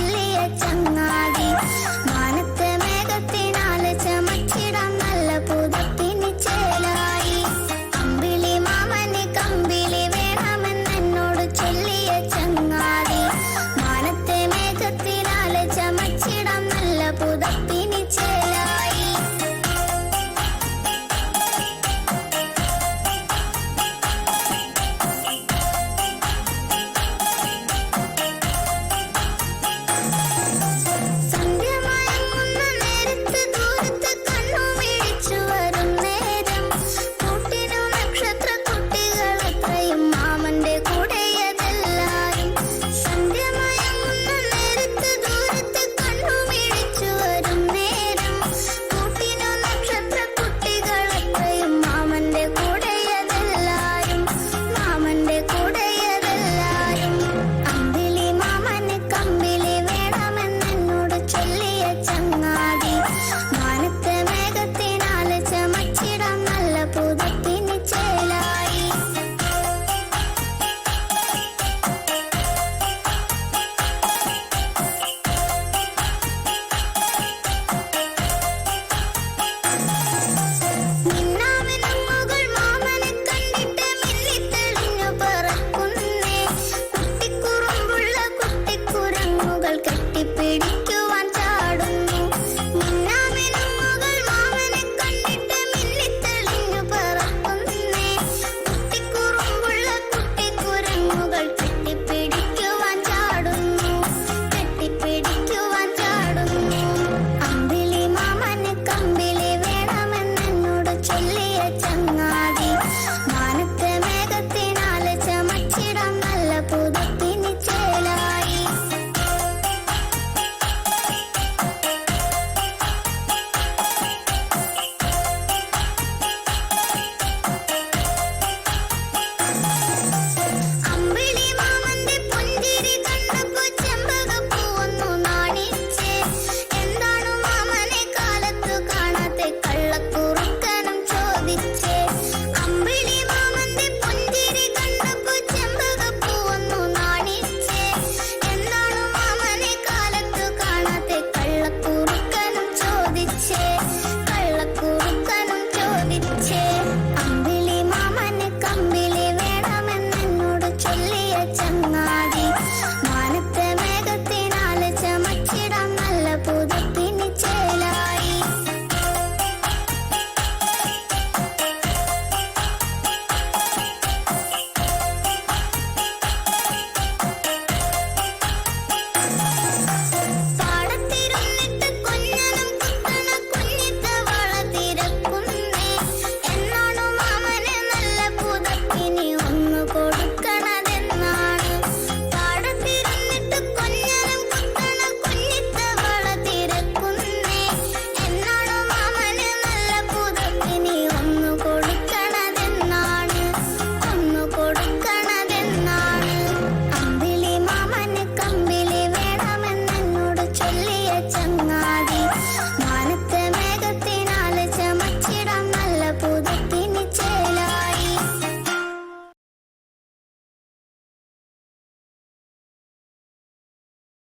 വലിയ മാനത്തെ നല്ല ചേലായി. കമ്പിളി കമ്പിളി ചൊല്ലിയ മാനത്തെ നല്ല പുതപ്പി 将